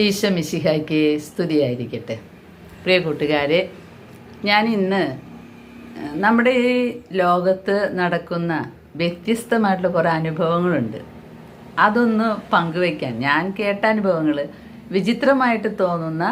ഈശോ മിശിഹായ്ക്ക് സ്തുതിയായിരിക്കട്ടെ. പ്രിയ കൂട്ടുകാരെ ഞാൻ ഇന്ന് നമ്മുടെ ഈ ലോകത്ത് നടക്കുന്ന വ്യത്യസ്തമായിട്ടുള്ള കുറേ അനുഭവങ്ങളുണ്ട്. അതൊന്ന് പങ്കുവയ്ക്കാൻ ഞാൻ കേട്ട അനുഭവങ്ങൾ വിചിത്രമായിട്ട് തോന്നുന്ന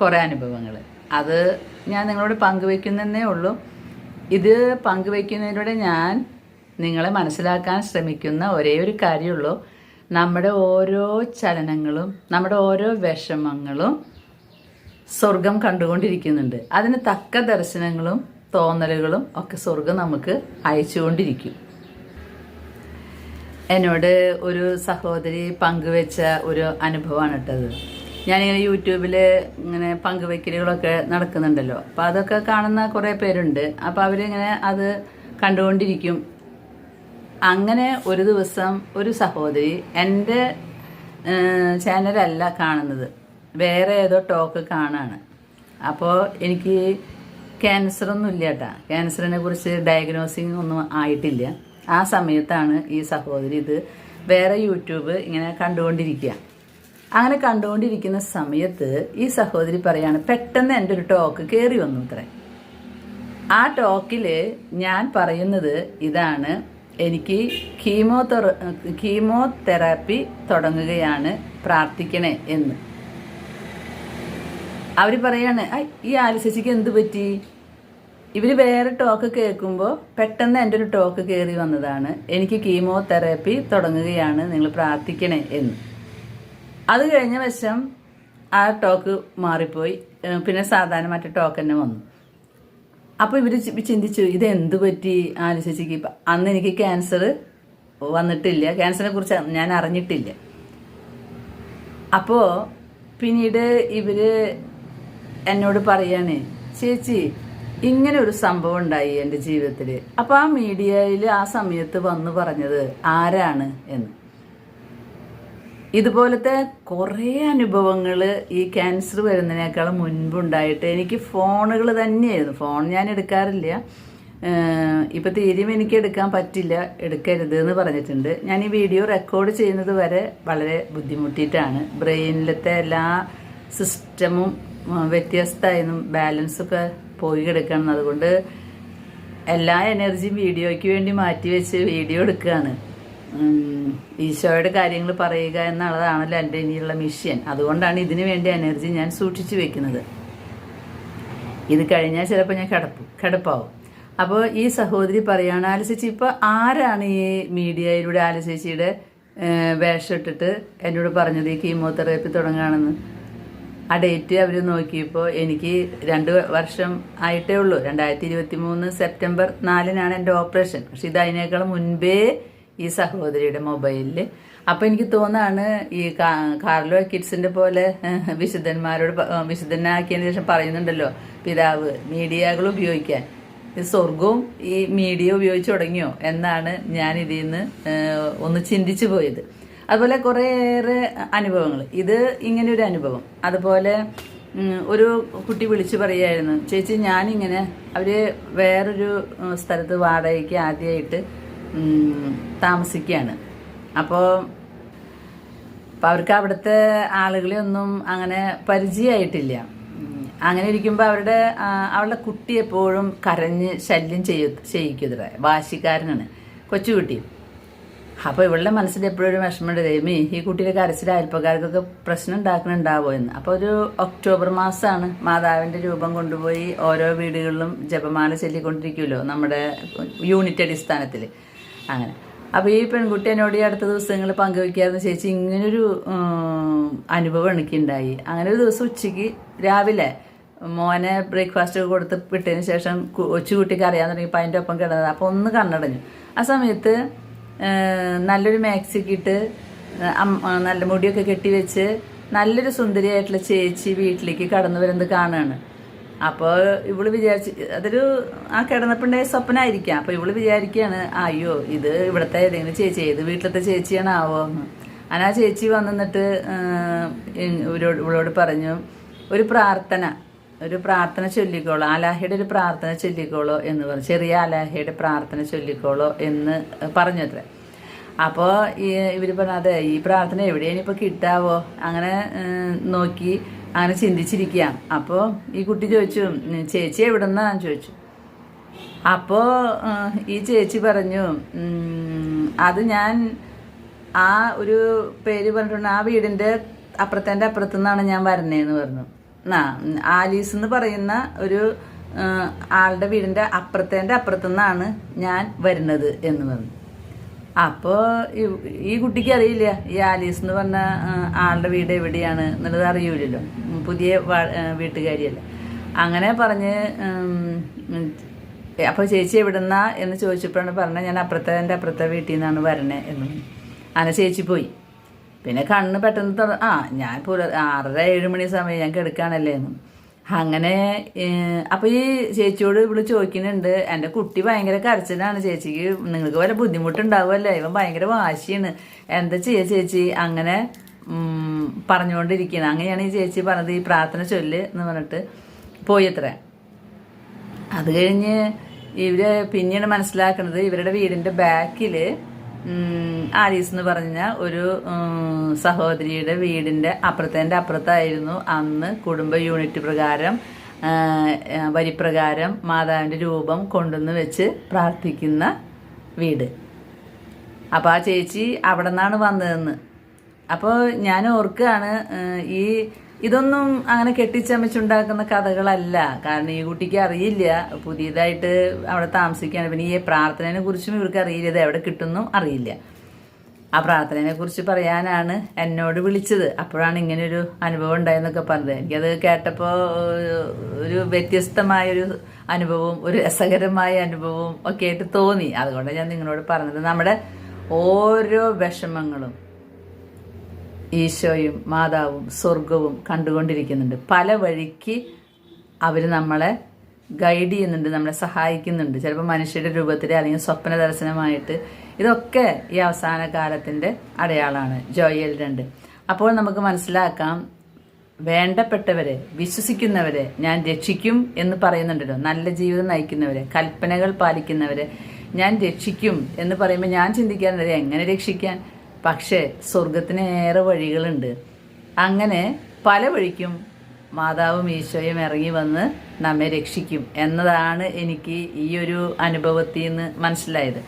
കുറേ അനുഭവങ്ങൾ അത് ഞാൻ നിങ്ങളോട് പങ്കുവയ്ക്കുന്നതേ ഉള്ളൂ. ഇത് പങ്കുവയ്ക്കുന്നതിലൂടെ ഞാൻ നിങ്ങളെ മനസ്സിലാക്കാൻ ശ്രമിക്കുന്ന ഒരേ ഒരു കാര്യമുള്ളൂ. നമ്മുടെ ഓരോ ചലനങ്ങളും നമ്മുടെ ഓരോ വിഷമങ്ങളും സ്വർഗം കണ്ടുകൊണ്ടിരിക്കുന്നുണ്ട്. അതിന് തക്ക ദർശനങ്ങളും തോന്നലുകളും ഒക്കെ സ്വർഗം നമുക്ക് അയച്ചുകൊണ്ടിരിക്കും. എന്നോട് ഒരു സഹോദരി പങ്കുവെച്ച ഒരു അനുഭവമാണ് ഇട്ടത് ഞാനിങ്ങനെ യൂട്യൂബിൽ ഇങ്ങനെ പങ്കുവെക്കലുകളൊക്കെ നടക്കുന്നുണ്ടല്ലോ. അപ്പോൾ അതൊക്കെ കാണുന്ന കുറേ പേരുണ്ട്. അപ്പോൾ അവരിങ്ങനെ അത് കണ്ടുകൊണ്ടിരിക്കും. അങ്ങനെ ഒരു ദിവസം ഒരു സഹോദരി എന്റെ ചാനലല്ല കാണുന്നത്. വേറെ ഏതോ ടോക്ക് കാണാണ്. അപ്പോൾ എനിക്ക് ക്യാൻസറൊന്നും ഇല്ല കേട്ടാ ക്യാൻസറിനെ കുറിച്ച് ഡയഗ്നോസിങ് ഒന്നും ആയിട്ടില്ല. ആ സമയത്താണ് ഈ സഹോദരി ഇത് വേറെ യൂട്യൂബ് ഇങ്ങനെ കണ്ടുകൊണ്ടിരിക്കുക അങ്ങനെ കണ്ടുകൊണ്ടിരിക്കുന്ന സമയത്ത് ഈ സഹോദരി പറയാണ് പെട്ടെന്ന് എന്റെ ഒരു ടോക്ക് കയറി വന്നു ആ ടോക്കിൽ ഞാൻ പറയുന്നത് ഇതാണ് എനിക്ക് കീമോ കീമോതെറാപ്പി തുടങ്ങുകയാണ് പ്രാർത്ഥിക്കണേ എന്ന്. അവർ പറയാണ് "ഐ, ഈ ആലിസച്ചിക്ക് എന്ത് പറ്റി? ഇവർ വേറെ ടോക്ക് കേൾക്കുമ്പോൾ പെട്ടെന്ന് എന്റെ ഒരു ടോക്ക് കയറി വന്നതാണ് എനിക്ക് കീമോതെറാപ്പി തുടങ്ങുകയാണ് നിങ്ങൾ പ്രാർത്ഥിക്കണേ എന്ന്. അത് കഴിഞ്ഞ വശം ആ ടോക്ക് മാറിപ്പോയി പിന്നെ സാധാരണ മറ്റേ ടോക്ക് തന്നെ വന്നു. അപ്പോൾ ഇവർ ചിന്തിച്ചു ഇത് എന്ത് പറ്റി? ആലോചിച്ചു ഇപ്പം അന്ന് എനിക്ക് ക്യാൻസർ വന്നിട്ടില്ല. ക്യാൻസറിനെ കുറിച്ച് ഞാൻ അറിഞ്ഞിട്ടില്ല. അപ്പോൾ പിന്നീട് ഇവർ എന്നോട് പറയാണ് ചേച്ചി ഇങ്ങനെ ഒരു സംഭവം ഉണ്ടായി എന്റെ ജീവിതത്തിൽ അപ്പോൾ ആ മീഡിയയിൽ ആ സമയത്ത് വന്നു പറഞ്ഞത് ആരാണ്? എന്ന്. ഇതുപോലത്തെ കുറേ അനുഭവങ്ങൾ ഈ ക്യാൻസർ വരുന്നതിനേക്കാൾ മുൻപുണ്ടായിട്ട് എനിക്ക് ഫോണുകൾ തന്നെയായിരുന്നു. ഫോൺ ഞാൻ എടുക്കാറില്ല. ഇപ്പം തീരെയും എനിക്ക് എടുക്കാൻ പറ്റില്ല എടുക്കരുത് എന്ന് പറഞ്ഞിട്ടുണ്ട്. ഞാൻ ഈ വീഡിയോ റെക്കോർഡ് ചെയ്യുന്നത് വരെ വളരെ ബുദ്ധിമുട്ടിയിട്ടാണ്. ബ്രെയിനിലത്തെ എല്ലാ സിസ്റ്റമും വ്യത്യസ്തമായിരുന്നു. ബാലൻസൊക്കെ പോയി കിടക്കണം. അതുകൊണ്ട് എല്ലാ എനർജിയും വീഡിയോയ്ക്ക് വേണ്ടി മാറ്റി വെച്ച് വീഡിയോ എടുക്കുകയാണ്. ഈശോയുടെ കാര്യങ്ങൾ പറയുക എന്നുള്ളതാണല്ലോ എന്റെ ഇനിയുള്ള മിഷൻ അതുകൊണ്ടാണ് ഇതിനു വേണ്ടി എനർജി ഞാൻ സൂക്ഷിച്ചു വെക്കുന്നത്. ഇത് കഴിഞ്ഞാൽ ചിലപ്പോൾ ഞാൻ കിടപ്പ് കിടപ്പാവും. അപ്പോൾ ഈ സഹോദരി പറയുകയാണ് ആലിച്ചേച്ചി ഇപ്പോൾ ആരാണ് ഈ മീഡിയയിലൂടെ ആലസിച്ചിയുടെ വേഷം ഇട്ടിട്ട് എന്നോട് പറഞ്ഞത് ഈ കീമോതെറാപ്പി തുടങ്ങുകയാണെന്ന് ആ ഡേറ്റ് അവർ നോക്കിയപ്പോൾ എനിക്ക് രണ്ട് വർഷം ആയിട്ടേ ഉള്ളൂ. രണ്ടായിരത്തി ഇരുപത്തി മൂന്ന് സെപ്റ്റംബർ നാലിനാണ് എന്റെ ഓപ്പറേഷൻ പക്ഷെ ഇത് അതിനേക്കാൾ മുൻപേ ഈ സഹോദരിയുടെ മൊബൈലിൽ അപ്പോൾ എനിക്ക് തോന്നാണ് ഈ കാർലോ കിഡ്സിന്റെ പോലെ വിശുദ്ധന്മാരോട് വിശുദ്ധനാക്കിയതിന് ശേഷം പറയുന്നുണ്ടല്ലോ പിതാവ് മീഡിയകൾ ഉപയോഗിക്കാൻ. ഈ സ്വർഗവും ഈ മീഡിയ ഉപയോഗിച്ച് തുടങ്ങിയോ? എന്നാണ് ഞാൻ ഇതിൽ നിന്ന് ഒന്ന് ചിന്തിച്ചു പോയത്. അതുപോലെ കുറേയേറെ അനുഭവങ്ങൾ ഇത് ഇങ്ങനെ ഒരു അനുഭവം. അതുപോലെ ഒരു കുട്ടി വിളിച്ചു പറയായിരുന്നു ചേച്ചി ഞാനിങ്ങനെ അവർ വേറൊരു സ്ഥലത്ത് വാടകയ്ക്ക് ആദ്യമായിട്ട് താമസിക്കുകയാണ്. അപ്പോൾ അപ്പോൾ അവർക്ക് അവിടുത്തെ ആളുകളെ ഒന്നും അങ്ങനെ പരിചയമായിട്ടില്ല. അങ്ങനെ ഇരിക്കുമ്പോൾ അവരുടെ അവളുടെ കുട്ടി എപ്പോഴും കരഞ്ഞ് ശല്യം ചെയ്യ ചെയ്യിക്കുതിരെ വാശിക്കാരനാണ്. കൊച്ചുകുട്ടി. അപ്പോൾ ഇവളുടെ മനസ്സിൽ എപ്പോഴും ഒരു വിഷമമുണ്ട്. ദൈവമേ ഈ കുട്ടിയുടെ കരച്ചിൽ അയൽപ്പക്കാർക്കൊക്കെ പ്രശ്നം ഉണ്ടാക്കുന്നുണ്ടാവോ എന്ന്. അപ്പോൾ ഒരു ഒക്ടോബർ മാസമാണ് മാതാവിന്റെ രൂപം കൊണ്ടുപോയി ഓരോ വീടുകളിലും ജപമാല ചൊല്ലിക്കൊണ്ടിരിക്കുമല്ലോ നമ്മുടെ യൂണിറ്റ് അടിസ്ഥാനത്തിൽ. അങ്ങനെ. അപ്പോൾ ഈ പെൺകുട്ടി എന്നോട് ഈ അടുത്ത ദിവസങ്ങൾ പങ്കുവെക്കാന്ന് ചേച്ചി ഇങ്ങനൊരു അനുഭവം എനിക്കുണ്ടായി. അങ്ങനെ ഒരു ദിവസം ഉച്ചയ്ക്ക് രാവിലെ മോനെ ബ്രേക്ക്ഫാസ്റ്റ് കൊടുത്ത് വിട്ടതിന് ശേഷം കൊച്ചുകുട്ടിക്ക് അറിയാൻ തുടങ്ങിയപ്പോൾ അതിന്റെ ഒപ്പം കിടന്നത്. അപ്പോൾ ഒന്ന് കണ്ണടഞ്ഞു. ആ സമയത്ത് നല്ലൊരു മാക്സിക്ക് ഇട്ട് നല്ല മുടിയൊക്കെ കെട്ടി വെച്ച് നല്ലൊരു സുന്ദരിയായിട്ടുള്ള ചേച്ചി വീട്ടിലേക്ക് കടന്നു വരുന്നത് കാണുകയാണ് അപ്പോൾ ഇവൾ വിചാരിച്ച് അതൊരു ആ കിടന്നപ്പിണ്ടായ സ്വപ്നമായിരിക്കാം അപ്പോൾ ഇവൾ വിചാരിക്കുകയാണ് അയ്യോ ഇത് ഇവിടുത്തെ ഏതെങ്കിലും ചേച്ചി ഏത് വീട്ടിലത്തെ ചേച്ചിയാണ് ആവോ? എന്ന്. ആ ചേച്ചി വന്നിട്ട് ഇവരോട് ഇവളോട് പറഞ്ഞു ഒരു പ്രാർത്ഥന ഒരു പ്രാർത്ഥന ചൊല്ലിക്കോളോ. ആലാഹയുടെ ഒരു പ്രാർത്ഥന ചൊല്ലിക്കോളോ എന്ന് പറഞ്ഞു. ചെറിയ ആലാഹയുടെ പ്രാർത്ഥന ചൊല്ലിക്കോളോ എന്ന് പറഞ്ഞു അത്ര അപ്പോൾ ഇവർ പറഞ്ഞു അതെ ഈ പ്രാർത്ഥന എവിടെയാണ് ഇപ്പോൾ കിട്ടാവോ? അങ്ങനെ നോക്കി അങ്ങനെ ചിന്തിച്ചിരിക്കുക. അപ്പോൾ ഈ കുട്ടി ചോദിച്ചു ചേച്ചി എവിടെ ചോദിച്ചു. അപ്പോൾ ഈ ചേച്ചി പറഞ്ഞു അത് ഞാൻ ആ ഒരു പേര് പറഞ്ഞിട്ടുണ്ട് ആ വീടിന്റെ അപ്പുറത്തേന്റെ അപ്പുറത്തു നിന്നാണ് ഞാൻ വരുന്നതെന്ന് പറഞ്ഞു. ആ ആലീസ് എന്ന് പറയുന്ന ഒരു ആളുടെ വീടിന്റെ അപ്പുറത്തേന്റെ അപ്പുറത്തു നിന്നാണ് ഞാൻ വരുന്നത് എന്ന് പറഞ്ഞു. അപ്പോൾ ഈ കുട്ടിക്ക് അറിയില്ല. ഈ ആലീസ് എന്ന് പറഞ്ഞ ആളുടെ വീട് എവിടെയാണ് എന്നുള്ളത് അറിയൂലല്ലോ. പുതിയ വീട്ടുകാരിയല്ല. അങ്ങനെ പറഞ്ഞ് അപ്പോൾ ചേച്ചി എവിടുന്നാ എന്ന് ചോദിച്ചപ്പോഴാണ് പറഞ്ഞത് ഞാൻ അപ്പുറത്തെ എന്റെ അപ്പുറത്തെ വീട്ടിൽ നിന്നാണ് വരണേ എന്ന്. അങ്ങനെ ചേച്ചി പോയി. പിന്നെ കണ്ണ് പെട്ടെന്ന് ആ ഞാൻ പുല ആറര ഏഴ് മണി സമയം ഞാൻ കിടക്കുകയാണല്ലേ എന്ന്. അങ്ങനെ അപ്പോൾ ഈ ചേച്ചിയോട് ഇവിടെ ചോദിക്കുന്നുണ്ട്. എന്റെ കുട്ടി ഭയങ്കര കരച്ചിലാണ് ചേച്ചിക്ക് നിങ്ങൾക്ക് വല്ല ബുദ്ധിമുട്ടുണ്ടാവുമല്ലേ? ഇവൻ ഭയങ്കര വാശിയാണ്. എന്താ ചെയ്യുക ചേച്ചി? അങ്ങനെ പറഞ്ഞുകൊണ്ടിരിക്കുന്നത് അങ്ങനെയാണ് ഈ ചേച്ചി പറഞ്ഞത് ഈ പ്രാർത്ഥന ചൊല്ല് എന്ന് പറഞ്ഞിട്ട് പോയി അത്ര അത് കഴിഞ്ഞ് ഇവർ പിന്നീട് മനസ്സിലാക്കുന്നത് ഇവരുടെ വീടിന്റെ ബാക്കിൽ ആലീസ് എന്ന് പറഞ്ഞ ഒരു സഹോദരിയുടെ വീടിന്റെ അപ്പുറത്തേന്റെ അപ്പുറത്തായിരുന്നു അന്ന് കുടുംബ യൂണിറ്റ് പ്രകാരം വരിപ്രകാരം മാതാവിന്റെ രൂപം കൊണ്ടുവന്ന് വെച്ച് പ്രാർത്ഥിക്കുന്ന വീട്. അപ്പോൾ ആ ചേച്ചി അവിടെ നിന്നാണ് വന്നതെന്ന്. അപ്പോൾ ഞാൻ ഓർക്കുകയാണ് ഈ ഇതൊന്നും അങ്ങനെ കെട്ടിച്ചമച്ചുണ്ടാക്കുന്ന കഥകളല്ല. കാരണം ഈ കുട്ടിക്ക് അറിയില്ല. പുതിയതായിട്ട് അവിടെ താമസിക്കുകയാണ്. പിന്നെ ഈ പ്രാർത്ഥനയെ കുറിച്ചും ഇവർക്ക് അറിയില്ല. ഇത് എവിടെ കിട്ടുന്നു അറിയില്ല. ആ പ്രാർത്ഥനയെ കുറിച്ച് പറയാനാണ് എന്നോട് വിളിച്ചത്. അപ്പോഴാണ് ഇങ്ങനൊരു അനുഭവം ഉണ്ടായെന്നൊക്കെ പറഞ്ഞത്. എനിക്കത് കേട്ടപ്പോൾ ഒരു വ്യത്യസ്തമായൊരു അനുഭവവും ഒരു രസകരമായ അനുഭവവും ഒക്കെ ആയിട്ട് തോന്നി. അതുകൊണ്ടാണ് ഞാൻ നിങ്ങളോട് പറഞ്ഞത്. നമ്മുടെ ഓരോ വിഷമങ്ങളും ഈശോയും മാതാവും സ്വർഗവും കണ്ടുകൊണ്ടിരിക്കുന്നുണ്ട്. പല വഴിക്ക് അവർ നമ്മളെ ഗൈഡ് ചെയ്യുന്നുണ്ട് നമ്മളെ സഹായിക്കുന്നുണ്ട്. ചിലപ്പോൾ മനുഷ്യരുടെ രൂപത്തിൽ അല്ലെങ്കിൽ സ്വപ്ന ദർശനമായിട്ട്. ഇതൊക്കെ ഈ അവസാന കാലത്തിന്റെ അടയാളമാണ്. ജോയൽ രണ്ട്. അപ്പോൾ നമുക്ക് മനസ്സിലാക്കാം വേണ്ടപ്പെട്ടവരെ വിശ്വസിക്കുന്നവരെ ഞാൻ രക്ഷിക്കും എന്ന് പറയുന്നുണ്ടല്ലോ. നല്ല ജീവിതം നയിക്കുന്നവരെ കൽപ്പനകൾ പാലിക്കുന്നവരെ ഞാൻ രക്ഷിക്കും എന്ന് പറയുമ്പോൾ ഞാൻ ചിന്തിക്കാറുണ്ട് എങ്ങനെ രക്ഷിക്കാൻ? പക്ഷേ സ്വർഗത്തിന് ഏറെ വഴികളുണ്ട്. അങ്ങനെ പല വഴിക്കും മാതാവും ഈശോയും ഇറങ്ങി വന്ന് നമ്മെ രക്ഷിക്കും എന്നതാണ് എനിക്ക് ഈ ഒരു അനുഭവത്തിൽ നിന്ന് മനസ്സിലായത്.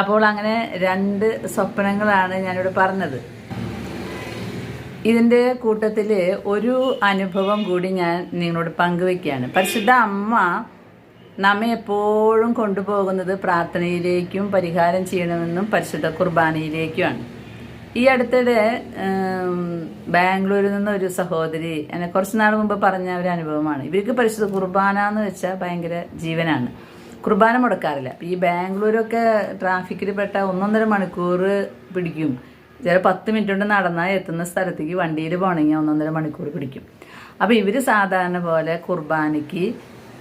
അപ്പോൾ അങ്ങനെ രണ്ട് സ്വപ്നങ്ങളാണ് ഞാനിവിടെ പറഞ്ഞത്. ഇതിന്റെ കൂട്ടത്തിൽ ഒരു അനുഭവം കൂടി ഞാൻ നിങ്ങളോട് പങ്കുവെക്കുകയാണ് പരിശുദ്ധ അമ്മ നമ്മെ എപ്പോഴും കൊണ്ടുപോകുന്നത് പ്രാർത്ഥനയിലേക്കും പരിഹാരം ചെയ്യണമെന്നും പരിശുദ്ധ കുർബാനയിലേക്കുമാണ്. ഈ അടുത്തിടെ ബാംഗ്ലൂരിൽ നിന്ന് ഒരു സഹോദരി എന്നെ കുറച്ച് നാൾ മുമ്പ് പറഞ്ഞ ഒരു അനുഭവമാണ്. ഇവർക്ക് പരിശുദ്ധ കുർബാന എന്ന് വെച്ചാൽ ഭയങ്കര ജീവനാണ്. കുർബാന മുടക്കാറില്ല. ഈ ബാംഗ്ലൂരൊക്കെ ട്രാഫിക്കിൽ പെട്ട ഒന്നൊന്നര മണിക്കൂർ പിടിക്കും. ചില പത്ത് മിനിറ്റ് കൊണ്ട് നടന്നാൽ എത്തുന്ന സ്ഥലത്തേക്ക് വണ്ടിയിൽ പോകണമെങ്കിൽ ഒന്നൊന്നര മണിക്കൂർ പിടിക്കും. അപ്പോൾ ഇവർ സാധാരണ പോലെ കുർബാനയ്ക്ക്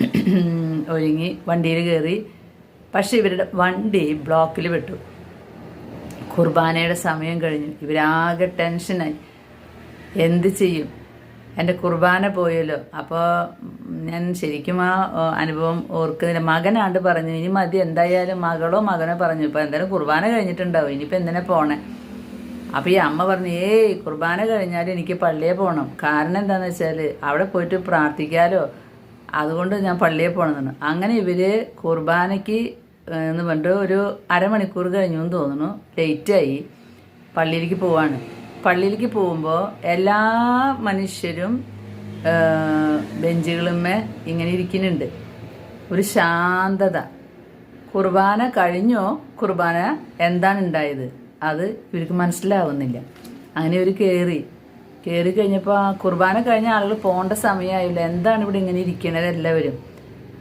ഒരുങ്ങി വണ്ടിയിൽ കയറി പക്ഷേ ഇവരുടെ വണ്ടി ബ്ലോക്കിൽ വിട്ടു കുർബാനയുടെ സമയം കഴിഞ്ഞു. ഇവരാകെ ടെൻഷനായി. എന്ത് ചെയ്യും? എന്റെ കുർബാന പോയല്ലോ. അപ്പോൾ ഞാൻ ശരിക്കും ആ അനുഭവം ഓർക്കുന്നില്ല. മകനാണ്ട് പറഞ്ഞു ഇനി മതി എന്തായാലും മകളോ മകനോ പറഞ്ഞു ഇപ്പോൾ എന്തായാലും കുർബാന കഴിഞ്ഞിട്ടുണ്ടാവും. ഇനിയിപ്പോൾ എന്തിനാ പോണേ? അപ്പോൾ ഈ അമ്മ പറഞ്ഞു ഏയ് കുർബാന കഴിഞ്ഞാൽ എനിക്ക് പള്ളിയെ പോകണം കാരണം എന്താണെന്ന് വെച്ചാൽ അവിടെ പോയിട്ട് പ്രാർത്ഥിക്കാലോ. അതുകൊണ്ട് ഞാൻ പള്ളിയെ പോകണമെന്നാണ് അങ്ങനെ ഇവർ കുർബാനയ്ക്ക് എന്ന് പറഞ്ഞിട്ട് ഒരു അരമണിക്കൂർ കഴിഞ്ഞു എന്ന് തോന്നുന്നു. ലേറ്റായി പള്ളിയിലേക്ക് പോവാണ്. പള്ളിയിലേക്ക് പോകുമ്പോൾ എല്ലാ മനുഷ്യരും ബെഞ്ചുകളുമേ ഇങ്ങനെ ഇരിക്കുന്നുണ്ട്. ഒരു ശാന്തത. കുർബാന കഴിഞ്ഞോ? കുർബാന എന്താണ് ഉണ്ടായത്? അത് ഇവർക്ക് മനസ്സിലാവുന്നില്ല. അങ്ങനെ ഒരു കയറി കയറി കഴിഞ്ഞപ്പോൾ ആ കുർബാന കഴിഞ്ഞ ആളുകൾ പോകേണ്ട സമയമായില്ല എന്താണ് ഇവിടെ ഇങ്ങനെ ഇരിക്കണത് എല്ലാവരും?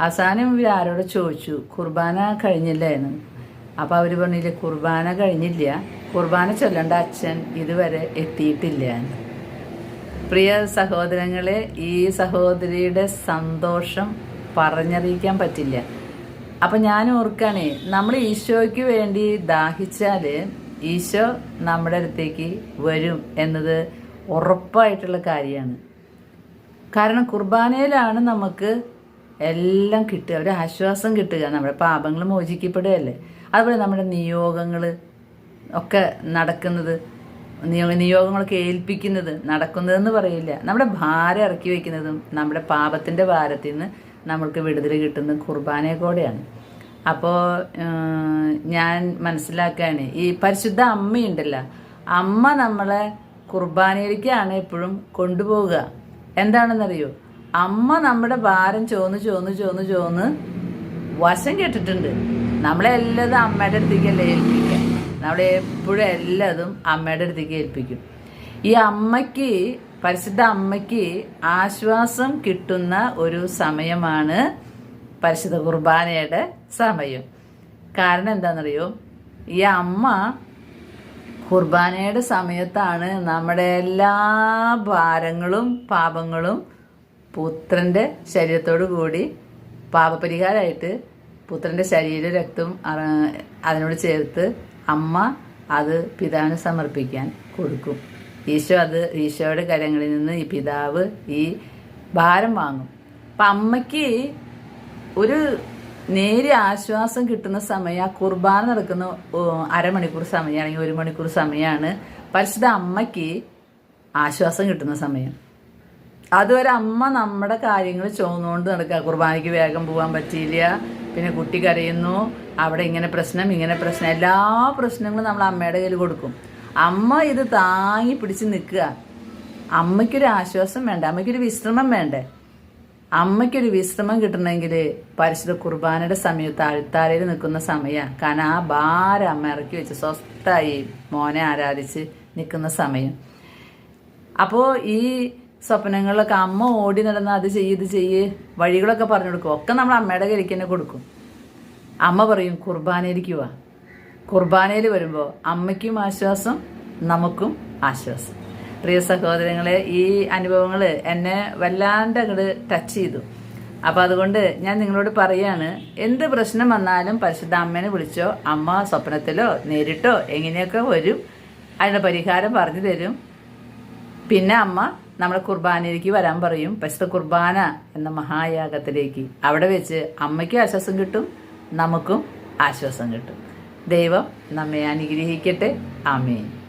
അവസാനം ഇവർ ആരോട് ചോദിച്ചു കുർബാന കഴിഞ്ഞില്ല എന്ന് അപ്പോൾ അവർ പറഞ്ഞില്ല കുർബാന കഴിഞ്ഞില്ല. കുർബാന ചൊല്ലേണ്ട അച്ഛൻ ഇതുവരെ എത്തിയിട്ടില്ല. എന്ന് പ്രിയ സഹോദരങ്ങളെ ഈ സഹോദരിയുടെ സന്തോഷം പറഞ്ഞറിയിക്കാൻ പറ്റില്ല. അപ്പം ഞാൻ ഓർക്കാണേ നമ്മൾ ഈശോയ്ക്ക് വേണ്ടി ദാഹിച്ചാൽ ഈശോ നമ്മുടെ അടുത്തേക്ക് വരും എന്നത് ഉറപ്പായിട്ടുള്ള കാര്യമാണ്. കാരണം കുർബാനയിലാണ് നമുക്ക് എല്ലാം കിട്ടുക. ഒരു ആശ്വാസം കിട്ടുക നമ്മുടെ പാപങ്ങൾ മോചിക്കപ്പെടുകയല്ലേ? അതുപോലെ നമ്മുടെ നിയോഗങ്ങൾ ഒക്കെ നടക്കുന്നത് നിയോഗ നിയോഗങ്ങളൊക്കെ ഏൽപ്പിക്കുന്നത് നടക്കുന്നതെന്ന് പറയില്ല. നമ്മുടെ ഭാരം ഇറക്കി വയ്ക്കുന്നതും നമ്മുടെ പാപത്തിന്റെ ഭാരത്തിൽ നിന്ന് നമ്മൾക്ക് വിടുതൽ കിട്ടുന്ന കുർബാനയെ കൂടെയാണ്. അപ്പോൾ ഞാൻ മനസ്സിലാക്കുകയാണ് ഈ പരിശുദ്ധ അമ്മയുണ്ടല്ലോ. അമ്മ നമ്മളെ കുർബാനയിലേക്കാണ് എപ്പോഴും കൊണ്ടുപോവുക. എന്താണെന്നറിയോ? അമ്മ നമ്മുടെ ഭാരം ചോന്ന് ചോന്ന് ചോന്ന് ചോന്ന് വശം കേട്ടിട്ടുണ്ട്. നമ്മളെല്ലാതും അമ്മയുടെ അടുത്തേക്കല്ലേ ഏൽപ്പിക്കുക നമ്മളെ എപ്പോഴും എല്ലാതും അമ്മയുടെ അടുത്തേക്ക് ഏൽപ്പിക്കും. ഈ അമ്മയ്ക്ക് പരിശുദ്ധ അമ്മയ്ക്ക് ആശ്വാസം കിട്ടുന്ന ഒരു സമയമാണ് പരിശുദ്ധ കുർബാനയുടെ സമയം. കാരണം എന്താണെന്നറിയോ? ഈ അമ്മ കുർബാനയുടെ സമയത്താണ് നമ്മുടെ എല്ലാ ഭാരങ്ങളും പാപങ്ങളും പുത്രന്റെ ശരീരത്തോടു കൂടി പാപപരിഹാരമായിട്ട് പുത്രന്റെ ശരീര രക്തം അതിനോട് ചേർത്ത് അമ്മ അത് പിതാവിന് സമർപ്പിക്കാൻ കൊടുക്കും. ഈശോ അത് ഈശോയുടെ കരങ്ങളിൽ നിന്ന് ഈ പിതാവ് ഈ ഭാരം വാങ്ങും. അപ്പം അമ്മയ്ക്ക് ഒരു നേരിയ ആശ്വാസം കിട്ടുന്ന സമയം ആ കുർബാന നടക്കുന്ന അരമണിക്കൂർ സമയം അല്ലെങ്കിൽ ഒരു മണിക്കൂർ സമയമാണ് പരിശുദ്ധ അമ്മയ്ക്ക് ആശ്വാസം കിട്ടുന്ന സമയം. അതുവരെ അമ്മ നമ്മുടെ കാര്യങ്ങൾ ചോന്നുകൊണ്ട് നടക്കുക. കുർബാനയ്ക്ക് വേഗം പോകാൻ പറ്റിയില്ല. പിന്നെ കുട്ടി കരയുന്നു. അവിടെ ഇങ്ങനെ പ്രശ്നം ഇങ്ങനെ പ്രശ്നം. എല്ലാ പ്രശ്നങ്ങളും നമ്മൾ അമ്മയുടെ കയ്യിൽ കൊടുക്കും. അമ്മ ഇത് താങ്ങി പിടിച്ച് നിൽക്കുക. അമ്മയ്ക്കൊരു ആശ്വാസം വേണ്ട? അമ്മയ്ക്കൊരു വിശ്രമം വേണ്ടേ? അമ്മയ്ക്കൊരു വിശ്രമം കിട്ടണമെങ്കിൽ പരിശുദ്ധ കുർബാനയുടെ സമയത്ത് അഴുത്താരയിൽ നിൽക്കുന്ന സമയമാണ് കാരണം ആ ഭാരം അമ്മ ഇറക്കി വെച്ച് സ്വസ്ഥായി മോനെ ആരാധിച്ച് നിൽക്കുന്ന സമയം. അപ്പോൾ ഈ സ്വപ്നങ്ങളിലൊക്കെ അമ്മ ഓടി നടന്ന് അത് ചെയ്യ് ഇത് ചെയ്യ് വഴികളൊക്കെ പറഞ്ഞു കൊടുക്കും. ഒക്കെ നമ്മൾ അമ്മയുടെ കയ്യിലേക്ക് തന്നെ കൊടുക്കും. അമ്മ പറയും കുർബാനയിലേക്ക് വാ കുർബാനയിൽ വരുമ്പോൾ അമ്മയ്ക്കും ആശ്വാസം നമുക്കും ആശ്വാസം. പ്രിയ സഹോദരങ്ങളെ ഈ അനുഭവങ്ങൾ എന്നെ വല്ലാണ്ട് അങ്ങോട്ട് ടച്ച് ചെയ്തു. അപ്പോൾ അതുകൊണ്ട് ഞാൻ നിങ്ങളോട് പറയാണ് എന്ത് പ്രശ്നം വന്നാലും പരിശുദ്ധ അമ്മേനെ വിളിച്ചോ അമ്മ സ്വപ്നത്തിലോ നേരിട്ടോ എങ്ങനെയൊക്കെ വരും അതിന്റെ പരിഹാരം പറഞ്ഞു തരും. പിന്നെ അമ്മ നമ്മളെ കുർബാനയിലേക്ക് വരാൻ പറയും. പശുത്ത കുർബാന എന്ന മഹായാഗത്തിലേക്ക്. അവിടെ വെച്ച് അമ്മയ്ക്കും ആശ്വാസം കിട്ടും നമുക്കും ആശ്വാസം കിട്ടും. ദൈവം നമ്മെ അനുഗ്രഹിക്കട്ടെ. ആമേൻ.